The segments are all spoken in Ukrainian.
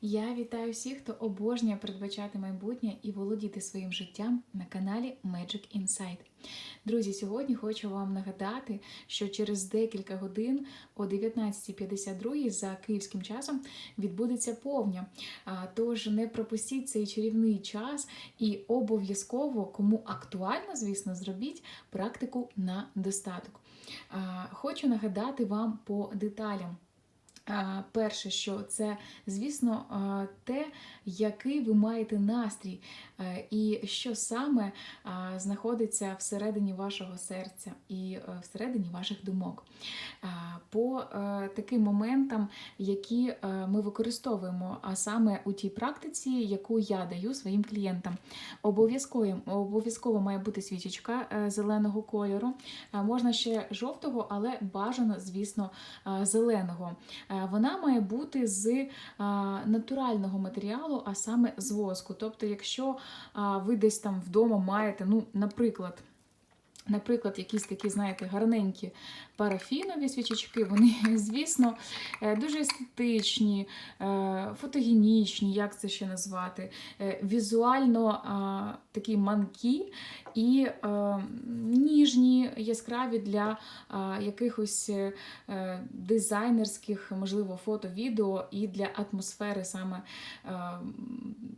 Я вітаю всіх, хто обожнює передбачати майбутнє і володіти своїм життям на каналі Magic Insight. Друзі, сьогодні хочу вам нагадати, що через декілька годин о 19.52 за київським часом відбудеться повня. Тож не пропустіть цей чарівний час і обов'язково, кому актуально, звісно, зробіть практику на достаток. Хочу нагадати вам по деталям. Перше, що це, звісно, те, який ви маєте настрій, і що саме знаходиться всередині вашого серця і е, всередині ваших думок. По е, таким моментам, які е, ми використовуємо, а саме у тій практиці, яку я даю своїм клієнтам. Обов'язково обов'язково має бути свічечка е, зеленого кольору. Е, Можна ще жовтого, але бажано, звісно, е, зеленого. Е, Вона має бути з е, натурального матеріалу, а саме з воску. Тобто, якщо е, ви десь там вдома маєте, ну, наприклад, Наприклад, якісь такі, знаєте, гарненькі парафінові свічечки, вони, звісно, е, дуже естетичні, е, фотогенічні, як це ще назвати, е, візуально такі манкі і ніжні, яскраві для якихось дизайнерських, можливо, фото, відео і для атмосфери саме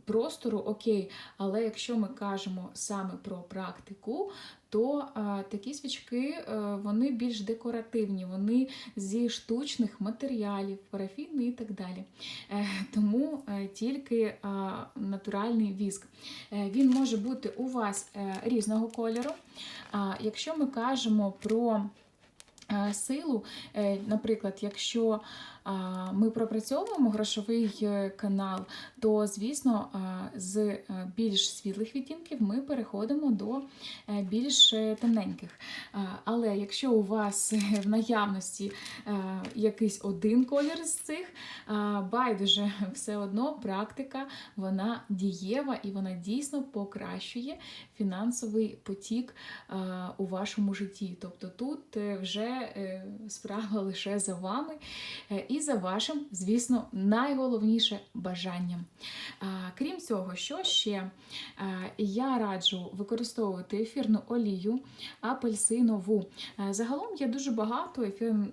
простору, окей. Але якщо ми кажемо саме про практику, то е, такі свічки е, вони більш декоративні, вони зі штучних матеріалів, парафіни і так далі. Е, тому е, тільки е, натуральний віск. Е, він може бути у вас е, різного кольору. А якщо ми кажемо про е, силу, е, наприклад, якщо а, ми пропрацьовуємо грошовий е, канал, то, звісно, з е, більш світлих відтінків ми переходимо до е, більш темненьких. Але якщо у вас в наявності якийсь один колір з цих, байдуже все одно практика вона дієва і вона дійсно покращує фінансовий потік у вашому житті. Тобто тут вже справа лише за вами і за вашим, звісно, найголовніше бажанням. Крім цього, що ще я раджу використовувати ефірну олію апельсинову. Загалом є дуже багато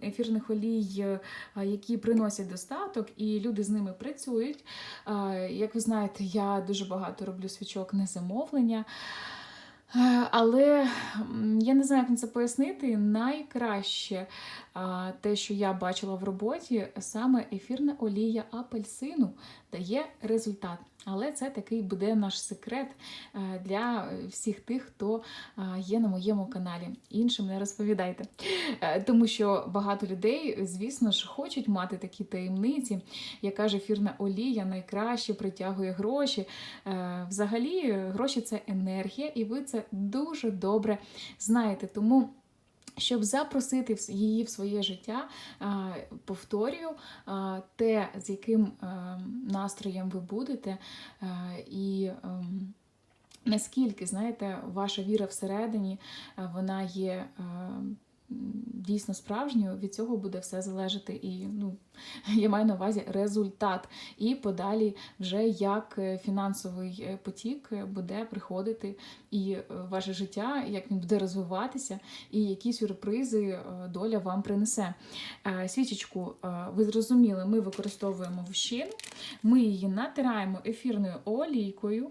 ефірних олій, е, які приносять достаток, і люди з ними працюють. Як ви знаєте, я дуже багато роблю свічок на замовлення. Е, Але я не знаю, як це пояснити. Найкраще те, що я бачила в роботі, саме ефірна олія апельсину дає результат. Але це такий буде наш секрет е, для всіх тих, хто є на моєму каналі. Іншим не розповідайте. Е, Тому що багато людей, звісно ж, хочуть мати такі таємниці, яка ж ефірна олія найкраще притягує гроші. Е, Взагалі, гроші це енергія, і ви це дуже добре знаєте. Тому. Щоб запросити її в своє життя, повторюю, те, з яким е, настроєм ви будете, е, і ем, наскільки, знаєте, ваша віра всередині, е, вона є е, м, дійсно справжньою, від цього буде все залежати. І ну, я маю на увазі результат. І подалі, вже як е, фінансовий е, потік е, буде приходити і ваше життя, як він буде розвиватися, і які сюрпризи доля вам принесе. Свічечку, ви зрозуміли, ми використовуємо вщину, ми її натираємо ефірною олійкою.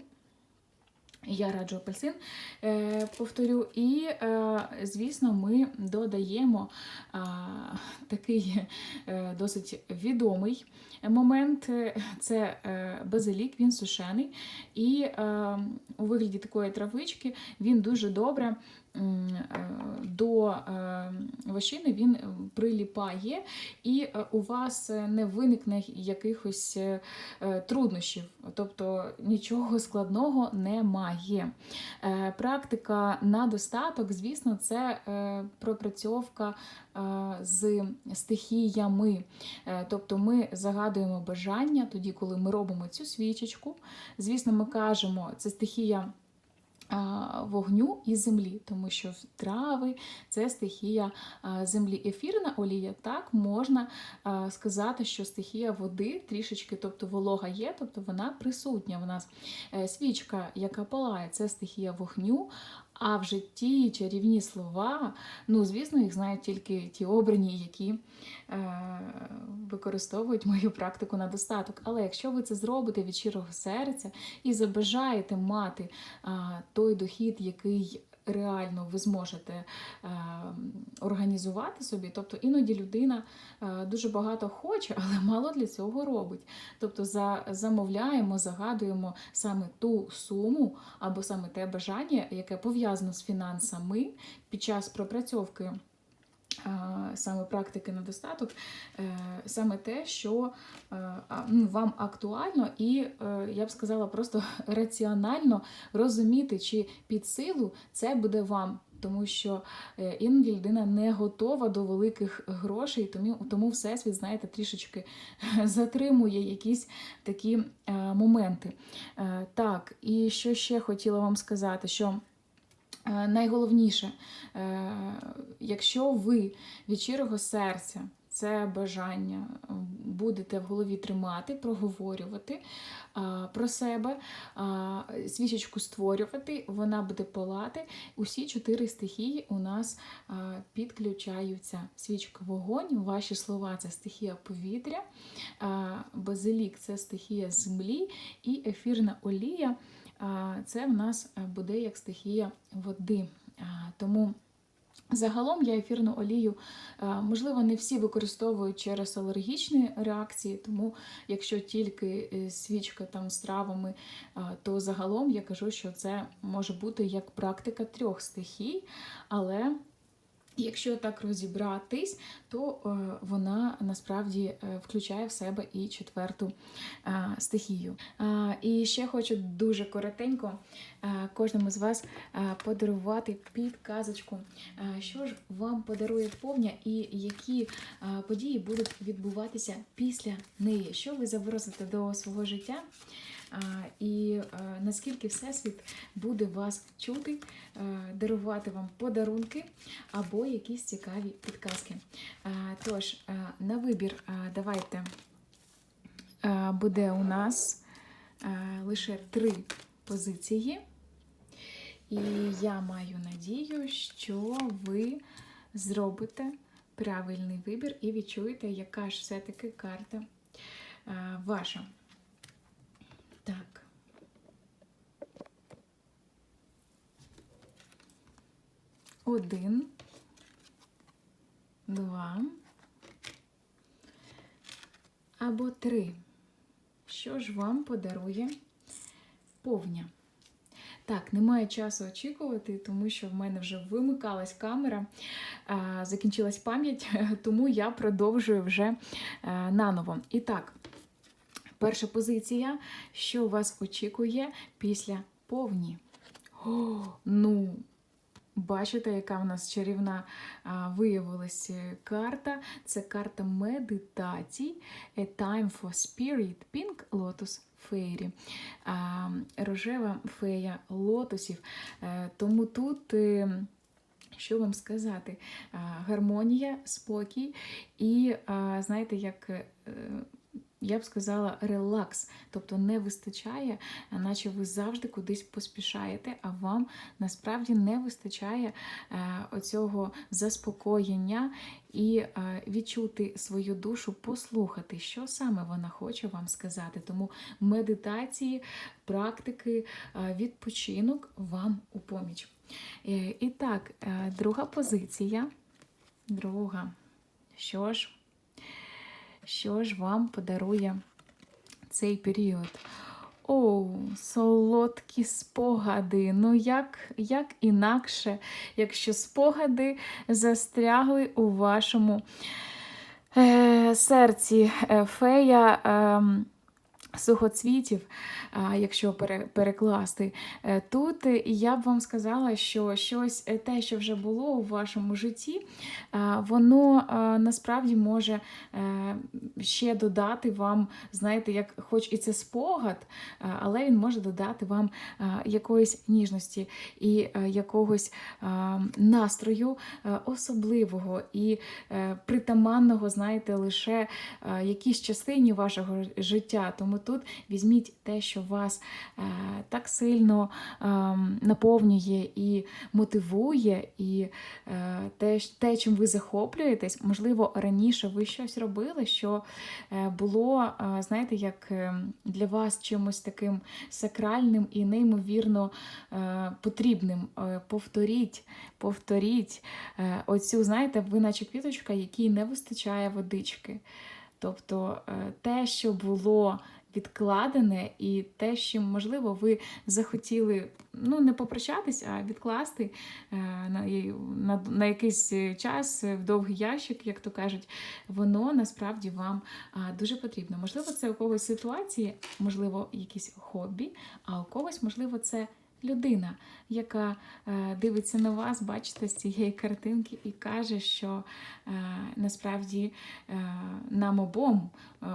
Я раджу апельсин, е, повторю, і, е, звісно, ми додаємо такий е, досить відомий момент. Це базилік, він сушений, і у вигляді такої травички він дуже добре до е, вощини він е, приліпає, і е, у вас е, не виникне якихось е, е, труднощів, тобто нічого складного немає. Е, Практика на достаток, звісно, це е, пропрацьовка е, з стихіями. Е, Тобто ми загадуємо бажання тоді, коли ми робимо цю свічечку. Звісно, ми кажемо, це стихія Вогню і землі, тому що трави це стихія землі. Ефірна олія, так можна сказати, що стихія води трішечки, тобто волога є, тобто вона присутня в нас. Е, свічка, яка палає, це стихія вогню, а в житті чарівні слова, ну, звісно, їх знають тільки ті обрані, які е, використовують мою практику на достаток. Але якщо ви це зробите від щирого серця і забажаєте мати е, той дохід, який реально ви зможете е, організувати собі. Тобто іноді людина е, дуже багато хоче, але мало для цього робить. Тобто за, замовляємо, загадуємо саме ту суму або саме те бажання, яке пов'язано з фінансами під час пропрацьовки саме практики на достаток, е, саме те, що е, ну, вам актуально, і е, я б сказала, просто раціонально розуміти, чи під силу це буде вам. Тому що іноді людина не готова до великих грошей, тому тому всесвіт, знаєте, трішечки затримує якісь такі моменти. Так, і що ще хотіла вам сказати, що найголовніше, е, якщо ви від щирого серця це бажання будете в голові тримати, проговорювати про себе, свічечку створювати, вона буде палати. Усі чотири стихії у нас підключаються. Свічка вогонь, ваші слова це стихія повітря, базилік це стихія землі і ефірна олія це в нас е, буде як стихія води. Тому загалом я ефірну олію, е, можливо, не всі використовують через алергічні реакції, тому якщо тільки е, свічка там з травами, то загалом я кажу, що це може бути як практика трьох стихій, але Якщо так розібратись, то е, вона насправді е, включає в себе і четверту е, стихію. І ще хочу дуже коротенько кожному з вас подарувати підказочку, що ж вам подарує повня і які події будуть відбуватися після неї, що ви запросите до свого життя і наскільки Всесвіт буде вас чути, дарувати вам подарунки або якісь цікаві підказки. Тож, на вибір, давайте буде у нас лише три позиції. І я маю надію, що ви зробите правильний вибір і відчуєте, яка ж все-таки карта ваша. Так. Один, два або три. Що ж вам подарує повня? Так, немає часу очікувати, тому що в мене вже вимикалась камера, закінчилась пам'ять, тому я продовжую вже наново. І так, Перша позиція, що вас очікує після повні. О, Ну, бачите, яка в нас чарівна а, виявилась карта. Це карта медитацій. A Time for Spirit Pink Lotus. А, Рожева фея лотосів. Е, тому тут. Е, що вам сказати? Гармонія, спокій, і знаєте, як е, я б сказала, релакс, тобто не вистачає, наче ви завжди кудись поспішаєте, а вам насправді не вистачає е, оцього заспокоєння і е, відчути свою душу, послухати, що саме вона хоче вам сказати. Тому медитації, практики, е, відпочинок вам у поміч. І так, друга позиція. Друга. Що ж? Що ж вам подарує цей період. Оу, солодкі спогади. Ну, як як інакше, якщо спогади застрягли у вашому е, серці. Е, фея е, Сухоцвітів, якщо перекласти, Е, тут е, я б вам сказала, що щось е, те, що вже було у вашому житті, воно насправді може ще додати вам, знаєте, як хоч і це спогад, але він може додати вам якоїсь ніжності і якогось настрою особливого і притаманного, знаєте, лише якійсь частині вашого життя. Тому тут візьміть те, що вас е, так сильно е, наповнює і мотивує, і е, те, те, чим ви захоплюєтесь, можливо, раніше ви щось робили, що було, знаєте, як для вас чимось таким сакральним і неймовірно потрібним. Повторіть, повторіть оцю, знаєте, ви наче квіточка, якій не вистачає водички. Тобто те, що було відкладене, і те, що, можливо, ви захотіли ну, не попрощатись, а відкласти е, на, на, на якийсь час в довгий ящик, як то кажуть, воно насправді вам дуже потрібно. Можливо, це у когось ситуації, можливо, якісь хобі, а у когось, можливо, це. Людина, яка е, дивиться на вас, бачите з цієї картинки і каже, що е, насправді е, нам обом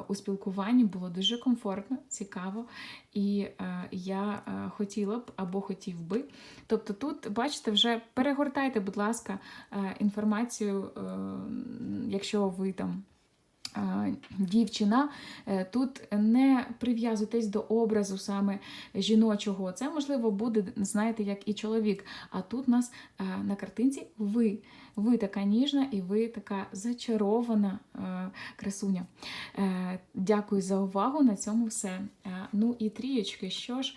у спілкуванні було дуже комфортно, цікаво, і я хотіла б або хотів би. Тобто, тут, бачите, вже перегортайте, будь ласка, інформацію, якщо ви там. Дівчина, е, тут не прив'язуйтесь до образу саме жіночого. Це можливо буде, знаєте, як і чоловік. А тут у нас е, на картинці ви. Ви така ніжна і ви така зачарована е, красуня. Дякую за увагу. На цьому все. Ну і трієчки, що ж,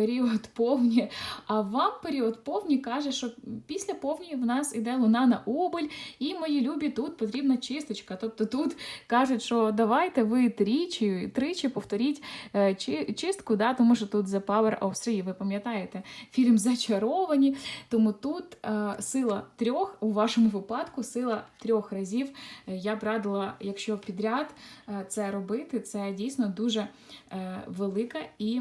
період повні. А вам період повні каже, що після повні в нас іде луна на обель, і мої любі, тут потрібна чисточка. Тобто тут кажуть, що давайте ви тричі, тричі повторіть е, чи- чистку, да, тому що тут The Power of Three, ви пам'ятаєте, фільм зачаровані. Тому тут е, сила трьох, у вашому випадку сила трьох разів. Е, Я б радила, якщо підряд це робити, це дійсно дуже велика і.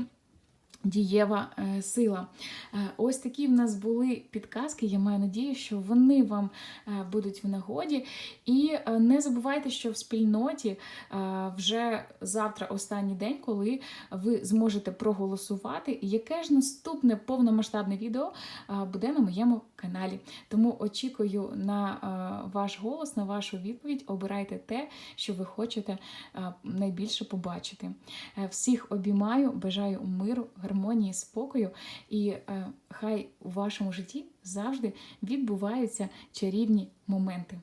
Дієва е, сила. Е, Ось такі в нас були підказки. Я маю надію, що вони вам е, будуть в нагоді. І не забувайте, що в спільноті вже завтра останній день, коли ви зможете проголосувати, яке ж наступне повномасштабне відео буде на моєму каналі. Тому очікую на ваш голос, на вашу відповідь. Обирайте те, що ви хочете найбільше побачити. Всіх обіймаю, бажаю миру, гармонії, спокою, і е, хай у вашому житті завжди відбуваються чарівні моменти.